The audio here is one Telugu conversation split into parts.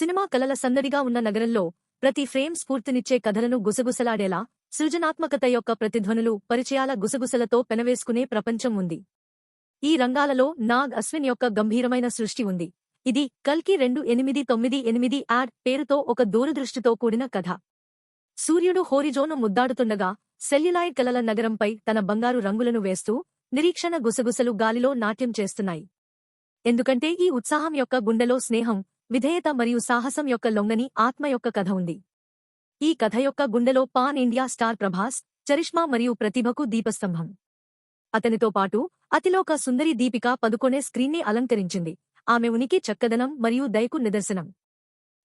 సినిమా కలల సందడిగా ఉన్న నగరంలో ప్రతి ఫ్రేమ్ స్ఫూర్తినిచ్చే కథలను గుసగుసలాడేలా సృజనాత్మకత యొక్క ప్రతిధ్వనులు పరిచయాల గుసగుసలతో పెనవేసుకునే ప్రపంచం ఉంది. ఈ రంగాలలో నాగ్ అశ్విన్ యొక్క గంభీరమైన సృష్టి ఉంది. ఇది కల్కి రెండు ఎనిమిది తొమ్మిది ఎనిమిది యాడ్ పేరుతో ఒక దూరదృష్టితో కూడిన కథ. సూర్యుడు హోరిజోను ముద్దాడుతుండగా సెల్యులాయిడ్ కలల నగరంపై తన బంగారు రంగులను వేస్తూ నిరీక్షణ గుసగుసలు గాలిలో నాట్యం చేస్తున్నాయి. ఎందుకంటే ఈ ఉత్సాహం యొక్క గుండెలో స్నేహం విధేయత మరియు సాహసం యొక్క లొంగని ఆత్మ యొక్క కథ ఉంది. ఈ కథ యొక్క గుండెలో pan India star Prabhas charisma మరియు ప్రతిభకు దీపస్తంభం. అతనితో పాటు అతిలోక సుందరి దీపిక పదుకొనే స్క్రీన్ని అలంకరించింది. ఆమె ఉనికి చక్కదనం మరియు దయకు నిదర్శనం.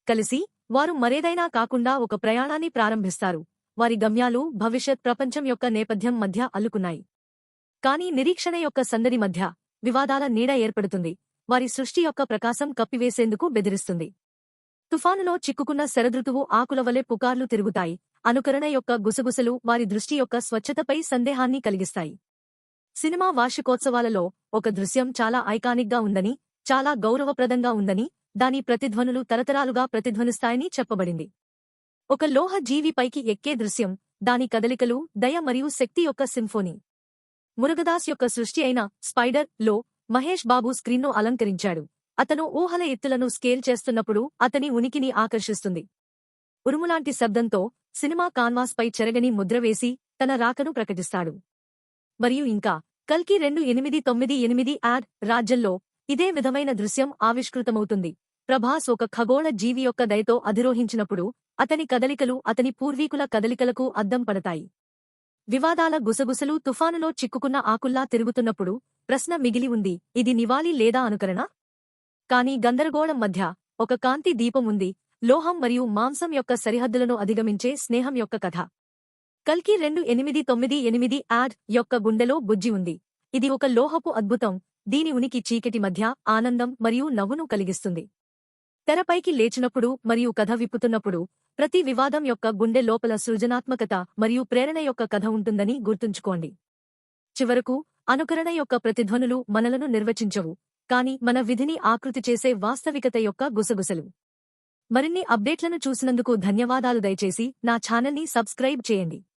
కలిసి వారు మరేదైనా కాకుండా ఒక ప్రయాణాన్ని ప్రారంభిస్తారు. వారి గమ్యాలు భవిష్యత్ ప్రపంచం యొక్క నేపథ్యం మధ్య అల్లుకున్నాయి. కానీ నిరీక్షణ యొక్క సందడి మధ్య వివాదాల నీడ ఏర్పడుతుంది. వారి సృష్టి యొక్క ప్రకాశం కప్పివేసేందుకు బెదిరిస్తుంది. తుఫానులో చిక్కుకున్న శరదృతువు ఆకులవలే పుకార్లు తిరుగుతాయి. అనుకరణ యొక్క గుసగుసలు వారి దృష్టి యొక్క స్వచ్ఛతపై సందేహాన్ని కలిగిస్తాయి. సినిమా వార్షికోత్సవాలలో ఒక దృశ్యం చాలా ఐకానిక్గా ఉందని చాలా గౌరవప్రదంగా ఉందని దాని ప్రతిధ్వనులు తరతరాలుగా ప్రతిధ్వనిస్తాయని చెప్పబడింది. ఒక లోహ జీవి పైకి ఎక్కే దృశ్యం దాని కదలికలు దయ మరియు శక్తి యొక్క సింఫోనీ. మురుగదాస్ యొక్క సృష్టి అయిన స్పైడర్లో మహేష్ బాబు స్క్రీన్ను అలంకరించాడు. అతను ఊహల ఎత్తులను స్కేల్ చేస్తున్నప్పుడు అతని ఉనికిని ఆకర్షిస్తుంది. ఉరుములాంటి శబ్దంతో సినిమా కాన్వాస్పై చెరగని ముద్ర వేసి తన రాకను ప్రకటిస్తాడు. మరియు ఇంకా కల్కి రెండు ఎనిమిది తొమ్మిది ఎనిమిది యాడ్ రాజ్యంలో ఇదే విధమైన దృశ్యం ఆవిష్కృతమవుతుంది. ప్రభాస్ ఒక ఖగోళ జీవి యొక్క దయతో అధిరోహించినప్పుడు అతని కదలికలు అతని పూర్వీకుల కదలికలకు అద్దం పడతాయి. వివాదాల గుసగుసలు తుఫానులో చిక్కుకున్న ఆకుల్లా తిరుగుతున్నప్పుడు ప్రశ్న మిగిలి ఉంది ఇది నివాళి లేదా అనుకరణ? కాని గందరగోళం మధ్య ఒక కాంతి దీపం ఉంది లోహం మరియు మాంసం యొక్క సరిహద్దులను అధిగమించే స్నేహం యొక్క కథ. కల్కి రెండు ఎనిమిది తొమ్మిది ఎనిమిది యాడ్ యొక్క గుండెలో బుజ్జి ఉంది. ఇది ఒక లోహపు అద్భుతం దీని ఉనికి చీకటి మధ్య ఆనందం మరియు నవ్వును కలిగిస్తుంది. తెరపైకి లేచినప్పుడు మరియు కథ విప్పుతున్నప్పుడు ప్రతి వివాదం యొక్క గుండె లోపల సృజనాత్మకత మరియు ప్రేరణ యొక్క కథ ఉంటుందని గుర్తుంచుకోండి. చివరకు అనుకరణ యొక్క ప్రతిధ్వనులు మనలను నిర్వచించవు కాని మన విధిని ఆకృతి చేసే వాస్తవికత యొక్క గుసగుసలు. మరిన్ని అప్డేట్లను చూసినందుకు ధన్యవాదాలు దయచేసి నా ఛానల్ని సబ్స్క్రైబ్ చేయండి.